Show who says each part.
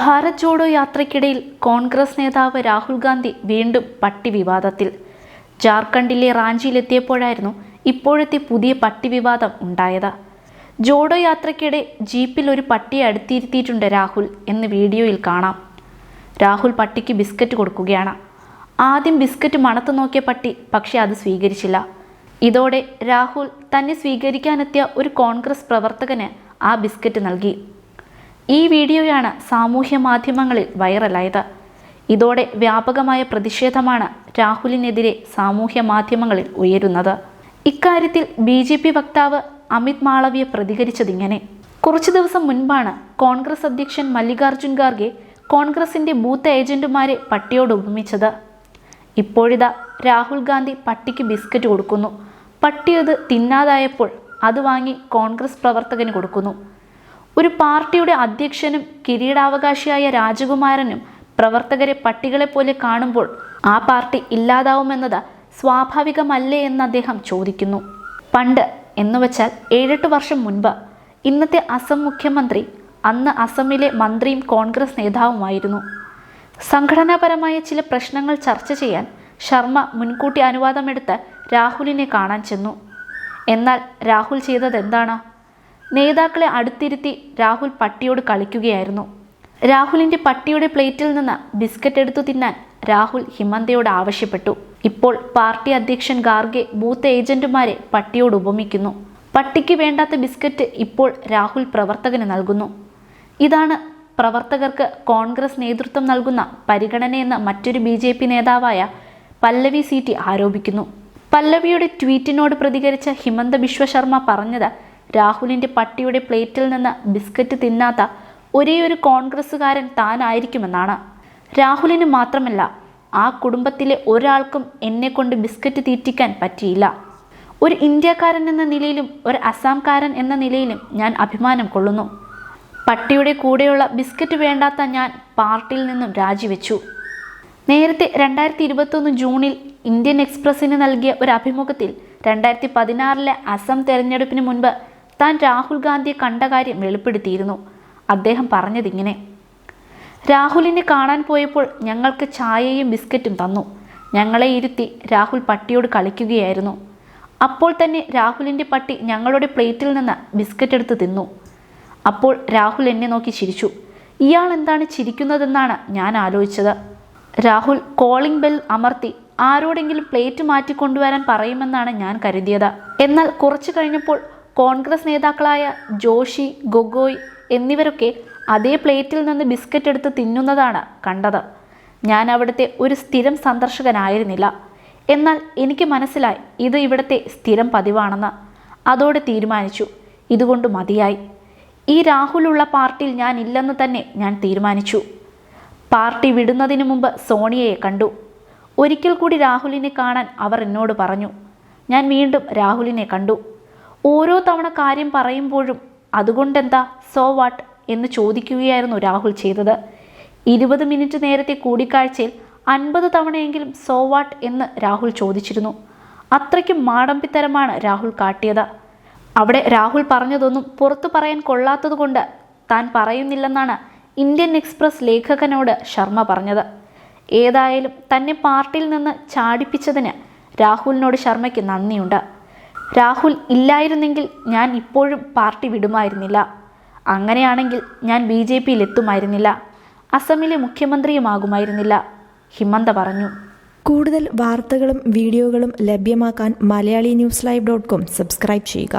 Speaker 1: ഭാരത് ജോഡോ യാത്രയ്ക്കിടയിൽ കോൺഗ്രസ് നേതാവ് രാഹുൽ ഗാന്ധി വീണ്ടും പട്ടി വിവാദത്തിൽ ജാർഖണ്ഡിലെ റാഞ്ചിയിലെത്തിയപ്പോഴായിരുന്നു ഇപ്പോഴത്തെ പുതിയ പട്ടി വിവാദം ഉണ്ടായത്. ജോഡോ യാത്രയ്ക്കിടെ ജീപ്പിൽ ഒരു പട്ടിയെ അടുത്തിരുത്തിയിട്ടുണ്ട് രാഹുൽ എന്ന് വീഡിയോയിൽ കാണാം. രാഹുൽ പട്ടിക്ക് ബിസ്ക്കറ്റ് കൊടുക്കുകയാണ്. ആദ്യം ബിസ്ക്കറ്റ് മണത്തു നോക്കിയ പട്ടി പക്ഷേ അത് സ്വീകരിച്ചില്ല. ഇതോടെ രാഹുൽ തന്നെ സ്വീകരിക്കാനെത്തിയ ഒരു കോൺഗ്രസ് പ്രവർത്തകന് ആ ബിസ്ക്കറ്റ് നൽകി. ഈ വീഡിയോയാണ് സാമൂഹ്യ മാധ്യമങ്ങളിൽ വൈറലായത്. ഇതോടെ വ്യാപകമായ പ്രതിഷേധമാണ് രാഹുലിനെതിരെ സാമൂഹ്യ മാധ്യമങ്ങളിൽ ഉയരുന്നത്. ഇക്കാര്യത്തിൽ ബി ജെ പി വക്താവ് അമിത് മാളവ്യ പ്രതികരിച്ചതിങ്ങനെ. കുറച്ചു ദിവസം മുൻപാണ് കോൺഗ്രസ് അധ്യക്ഷൻ മല്ലികാർജുൻ ഖാർഗെ കോൺഗ്രസിന്റെ ബൂത്ത് ഏജന്റുമാരെ പട്ടിയോട് ഉപമിച്ചത്. ഇപ്പോഴിതാ രാഹുൽ ഗാന്ധി പട്ടിക്ക് ബിസ്ക്കറ്റ് കൊടുക്കുന്നു. പട്ടി അത് തിന്നാതായപ്പോൾ അത് വാങ്ങി കോൺഗ്രസ് പ്രവർത്തകന് കൊടുക്കുന്നു. ഒരു പാർട്ടിയുടെ അധ്യക്ഷനും കിരീടാവകാശിയായ രാജകുമാരനും പ്രവർത്തകരെ പട്ടികളെ പോലെ കാണുമ്പോൾ ആ പാർട്ടി ഇല്ലാതാവുമെന്നത് സ്വാഭാവികമല്ലേ എന്ന് അദ്ദേഹം ചോദിക്കുന്നു. പണ്ട് എന്നുവച്ചാൽ ഏഴെട്ട് വർഷം മുൻപ് ഇന്നത്തെ അസം മുഖ്യമന്ത്രി അന്ന് അസമിലെ മന്ത്രിയും കോൺഗ്രസ് നേതാവുമായിരുന്നു. സംഘടനാപരമായ ചില പ്രശ്നങ്ങൾ ചർച്ച ചെയ്യാൻ ശർമ്മ മുൻകൂട്ടി അനുവാദമെടുത്ത് രാഹുലിനെ കാണാൻ ചെന്നു. എന്നാൽ രാഹുൽ ചെയ്തത് എന്താണ് നേതാക്കളെ അടുത്തിരുത്തി രാഹുൽ പട്ടിയോട് കളിക്കുകയായിരുന്നു. രാഹുലിന്റെ പട്ടിയുടെ പ്ലേറ്റിൽ നിന്ന് ബിസ്ക്കറ്റ് എടുത്തു തിന്നാൻ രാഹുൽ ഹിമന്തയോട് ആവശ്യപ്പെട്ടു. ഇപ്പോൾ പാർട്ടി അധ്യക്ഷൻ ഗാർഗെ ബൂത്ത് ഏജന്റുമാരെ പട്ടിയോട് ഉപമിക്കുന്നു. പട്ടിക്ക് വേണ്ടാത്ത ബിസ്ക്കറ്റ് ഇപ്പോൾ രാഹുൽ പ്രവർത്തകന് നൽകുന്നു. ഇതാണ് പ്രവർത്തകർക്ക് കോൺഗ്രസ് നേതൃത്വം നൽകുന്ന പരിഗണനയെന്ന് മറ്റൊരു ബി ജെ പി നേതാവായ പല്ലവി സീറ്റി ആരോപിക്കുന്നു. പല്ലവിയുടെ ട്വീറ്റിനോട് പ്രതികരിച്ച ഹിമന്ത ബിശ്വ ശർമ്മ പറഞ്ഞത് രാഹുലിന്റെ പട്ടിയുടെ പ്ലേറ്റിൽ നിന്ന് ബിസ്ക്കറ്റ് തിന്നാത്ത ഒരേയൊരു കോൺഗ്രസ്സുകാരൻ താനായിരിക്കുമെന്നാണ്. രാഹുലിന് മാത്രമല്ല ആ കുടുംബത്തിലെ ഒരാൾക്കും എന്നെ കൊണ്ട് ബിസ്ക്കറ്റ് തീറ്റിക്കാൻ പറ്റിയില്ല. ഒരു ഇന്ത്യക്കാരൻ എന്ന നിലയിലും ഒരു അസാംകാരൻ എന്ന നിലയിലും ഞാൻ അഭിമാനം കൊള്ളുന്നു. പട്ടിയുടെ കൂടെയുള്ള ബിസ്ക്കറ്റ് വേണ്ടാത്ത ഞാൻ പാർട്ടിയിൽ നിന്നും രാജിവെച്ചു. നേരത്തെ രണ്ടായിരത്തി ഇരുപത്തൊന്ന് ജൂണിൽ ഇന്ത്യൻ എക്സ്പ്രസ്സിന് നൽകിയ ഒരു അഭിമുഖത്തിൽ രണ്ടായിരത്തി പതിനാറിലെ അസം തെരഞ്ഞെടുപ്പിന് മുൻപ് താൻ രാഹുൽ ഗാന്ധിയെ കണ്ട കാര്യം വെളിപ്പെടുത്തിയിരുന്നു. അദ്ദേഹം പറഞ്ഞതിങ്ങനെ. രാഹുലിനെ കാണാൻ പോയപ്പോൾ ഞങ്ങൾക്ക് ചായയും ബിസ്ക്കറ്റും തന്നു. ഞങ്ങളെ ഇരുത്തി രാഹുൽ പട്ടിയോട് കളിക്കുകയായിരുന്നു. അപ്പോൾ തന്നെ രാഹുലിന്റെ പട്ടി ഞങ്ങളുടെ പ്ലേറ്റിൽ നിന്ന് ബിസ്ക്കറ്റ് എടുത്ത് തിന്നു. അപ്പോൾ രാഹുൽ എന്നെ നോക്കി ചിരിച്ചു. ഇയാൾ എന്താണ് ചിരിക്കുന്നതെന്നാണ് ഞാൻ ആലോചിച്ചത്. രാഹുൽ കോളിംഗ് ബെൽ അമർത്തി ആരോടെങ്കിലും പ്ലേറ്റ് മാറ്റിക്കൊണ്ടുവരാൻ പറയുമെന്നാണ് ഞാൻ കരുതിയത്. എന്നാൽ കുറച്ചു കഴിഞ്ഞപ്പോൾ കോൺഗ്രസ് നേതാക്കളായ ജോഷി ഗൊഗോയ് എന്നിവരൊക്കെ അതേ പ്ലേറ്റിൽ നിന്ന് ബിസ്ക്കറ്റ് എടുത്ത് തിന്നുന്നതാണ് കണ്ടത്. ഞാൻ അവിടുത്തെ ഒരു സ്ഥിരം സന്ദർശകനായിരുന്നില്ല. എന്നാൽ എനിക്ക് മനസ്സിലായി ഇത് ഇവിടുത്തെ സ്ഥിരം പതിവാണെന്ന്. അതോടെ തീരുമാനിച്ചു. ഇതുകൊണ്ട് മതിയായി. ഈ രാഹുലുള്ള പാർട്ടിയിൽ ഞാൻ ഇല്ലെന്ന് തന്നെ ഞാൻ തീരുമാനിച്ചു. പാർട്ടി വിടുന്നതിന് മുമ്പ് സോണിയയെ കണ്ടു. ഒരിക്കൽ കൂടി രാഹുലിനെ കാണാൻ അവർ എന്നോട് പറഞ്ഞു. ഞാൻ വീണ്ടും രാഹുലിനെ കണ്ടു. ഓരോ തവണ കാര്യം പറയുമ്പോഴും അതുകൊണ്ടെന്താ സോ വാട്ട് എന്ന് ചോദിക്കുകയായിരുന്നു രാഹുൽ ചെയ്തത്. ഇരുപത് മിനിറ്റ് നേരത്തെ കൂടിക്കാഴ്ചയിൽ അൻപത് തവണയെങ്കിലും സോ വാട്ട് എന്ന് രാഹുൽ ചോദിച്ചിരുന്നു. അത്രയ്ക്കും മാടമ്പിത്തരമാണ് രാഹുൽ കാട്ടിയത്. അവിടെ രാഹുൽ പറഞ്ഞതൊന്നും പുറത്തു പറയാൻ കൊള്ളാത്തതുകൊണ്ട് താൻ പറയുന്നില്ലെന്നാണ് ഇന്ത്യൻ എക്സ്പ്രസ് ലേഖകനോട് ശർമ്മ പറഞ്ഞത്. ഏതായാലും തന്നെ പാർട്ടിയിൽ നിന്ന് ചാടിപ്പിച്ചതിന് രാഹുലിനോട് ശർമ്മയ്ക്ക് നന്ദിയുണ്ട്. രാഹുൽ ഇല്ലായിരുന്നെങ്കിൽ ഞാൻ ഇപ്പോഴും പാർട്ടി വിടുമായിരുന്നില്ല. അങ്ങനെയാണെങ്കിൽ ഞാൻ ബി ജെ പിയിൽ എത്തുമായിരുന്നില്ല. അസമിലെ മുഖ്യമന്ത്രിയുമാകുമായിരുന്നില്ല. ഹിമന്ത പറഞ്ഞു.
Speaker 2: കൂടുതൽ വാർത്തകളും വീഡിയോകളും ലഭ്യമാക്കാൻ Malayali news live dot com subscribe ചെയ്യുക.